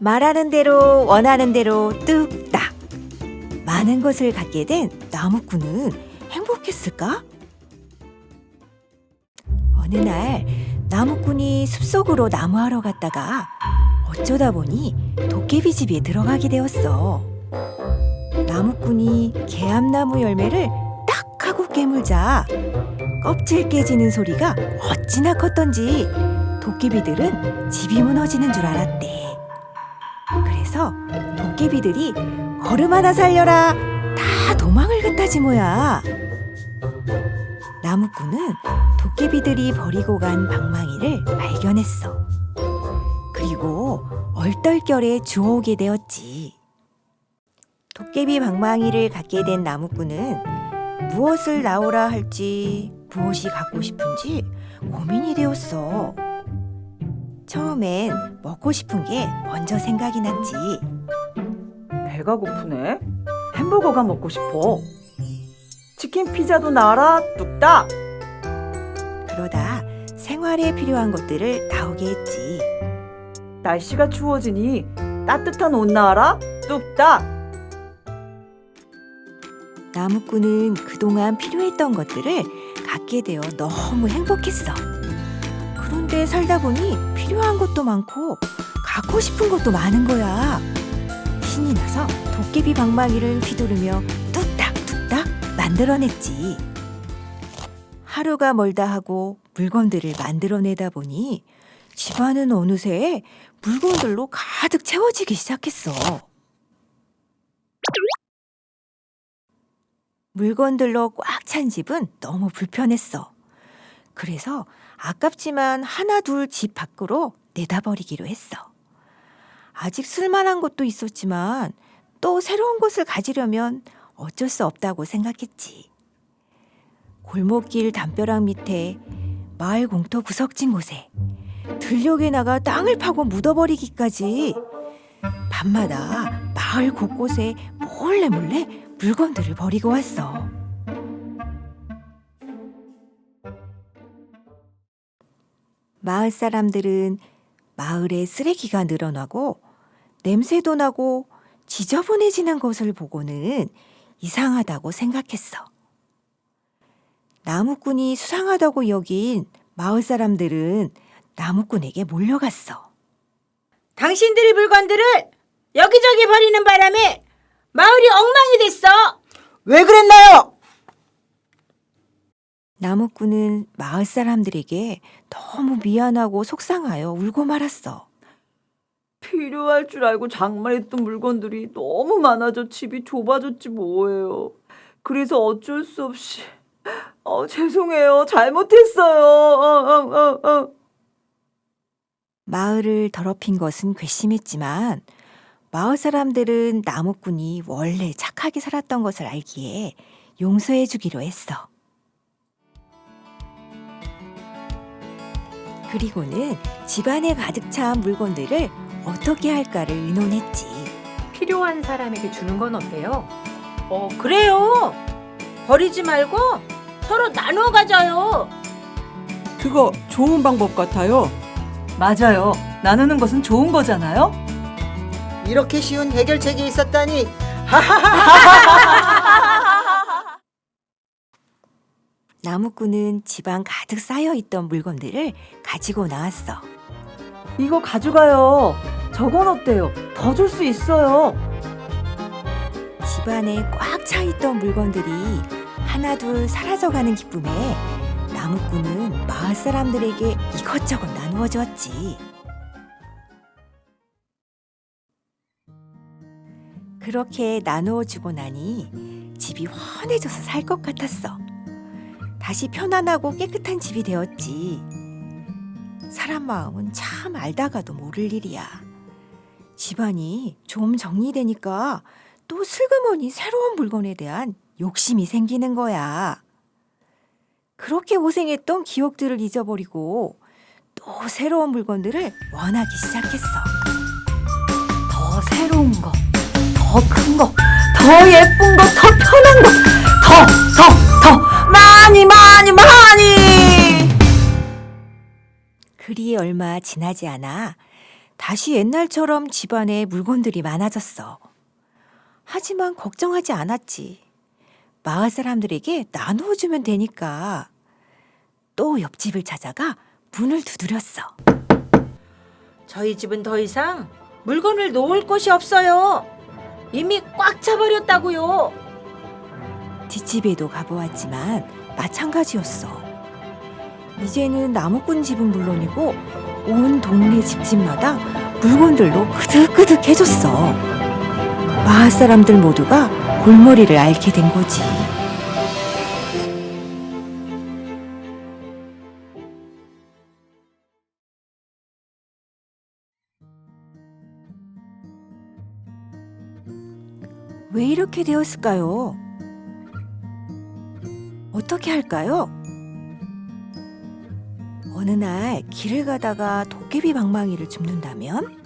말하는 대로 원하는 대로 뚝딱 많은 것을 갖게 된 나무꾼은 행복했을까? 어느 날 나무꾼이 숲속으로 나무하러 갔다가 어쩌다 보니 도깨비 집에 들어가게 되었어. 나무꾼이 개암나무 열매를 딱 하고 깨물자 껍질 깨지는 소리가 어찌나 컸던지 도깨비들은 집이 무너지는 줄 알았대. 그래서 도깨비들이 걸음 하나 살려라 다 도망을 갔다지 뭐야. 나무꾼은 도깨비들이 버리고 간 방망이를 발견했어. 그리고 얼떨결에 주워오게 되었지. 도깨비 방망이를 갖게 된 나무꾼은 무엇을 나오라 할지 무엇이 갖고 싶은지 고민이 되었어. 처음엔 먹고 싶은 게 먼저 생각이 났지. 배가 고프네. 햄버거가 먹고 싶어. 치킨 피자도 나라 뚝딱. 그러다 생활에 필요한 것들을 나오게 했지. 날씨가 추워지니 따뜻한 옷 나라 뚝딱. 나무꾼은 그동안 필요했던 것들을 갖게 되어 너무 행복했어. 그런데 살다 보니 필요한 것도 많고 갖고 싶은 것도 많은 거야. 신이 나서 도깨비 방망이를 휘두르며 뚝딱뚝딱 만들어냈지. 하루가 멀다 하고 물건들을 만들어내다 보니 집안은 어느새 물건들로 가득 채워지기 시작했어. 물건들로 꽉 찬 집은 너무 불편했어. 그래서 아깝지만 하나 둘 집 밖으로 내다버리기로 했어. 아직 쓸만한 것도 있었지만 또 새로운 것을 가지려면 어쩔 수 없다고 생각했지. 골목길 담벼락 밑에 마을 공터 구석진 곳에 들녘에 나가 땅을 파고 묻어버리기까지 밤마다 마을 곳곳에 몰래 몰래 물건들을 버리고 왔어. 마을 사람들은 마을에 쓰레기가 늘어나고 냄새도 나고 지저분해지는 것을 보고는 이상하다고 생각했어. 나무꾼이 수상하다고 여긴 마을 사람들은 나무꾼에게 몰려갔어. 당신들의 물건들을 여기저기 버리는 바람에 마을이 엉망이 됐어. 왜 그랬나요? 나무꾼은 마을 사람들에게 너무 미안하고 속상하여 울고 말았어. 필요할 줄 알고 장만했던 물건들이 너무 많아져 집이 좁아졌지 뭐예요. 그래서 어쩔 수 없이 어, 죄송해요. 잘못했어요. 어, 어, 어, 어. 마을을 더럽힌 것은 괘씸했지만 마을 사람들은 나무꾼이 원래 착하게 살았던 것을 알기에 용서해 주기로 했어. 그리고는 집안에 가득 찬 물건들을 어떻게 할까를 의논했지. 필요한 사람에게 주는 건 어때요? 어, 그래요. 버리지 말고 서로 나누어 가져요. 그거 좋은 방법 같아요. 맞아요. 나누는 것은 좋은 거잖아요. 이렇게 쉬운 해결책이 있었다니 나무꾼은 집안 가득 쌓여 있던 물건들을 가지고 나왔어. 이거 가져가요. 저건 어때요? 더 줄 수 있어요. 집안에 꽉 차 있던 물건들이 하나둘 사라져가는 기쁨에 나무꾼은 마을 사람들에게 이것저것 나누어 줬지. 그렇게 나누어 주고 나니 집이 환해져서 살 것 같았어. 다시 편안하고 깨끗한 집이 되었지. 사람 마음은 참 알다가도 모를 일이야. 집안이 좀 정리되니까 또 슬그머니 새로운 물건에 대한 욕심이 생기는 거야. 그렇게 고생했던 기억들을 잊어버리고 또 새로운 물건들을 원하기 시작했어. 더 새로운 거, 더 큰 거, 더 예쁜 거, 더 편한 거, 얼마 지나지 않아 다시 옛날처럼 집안에 물건들이 많아졌어. 하지만 걱정하지 않았지. 마을 사람들에게 나누어 주면 되니까. 또 옆집을 찾아가 문을 두드렸어. 저희 집은 더 이상 물건을 놓을 곳이 없어요. 이미 꽉 차버렸다고요. 뒷집에도 가보았지만 마찬가지였어. 이제는 나무꾼 집은 물론이고 온 동네 집집마다 물건들로 그득그득해졌어. 마을 사람들 모두가 골머리를 앓게 된 거지. 왜 이렇게 되었을까요? 어떻게 할까요? 어느 날 길을 가다가 도깨비 방망이를 줍는다면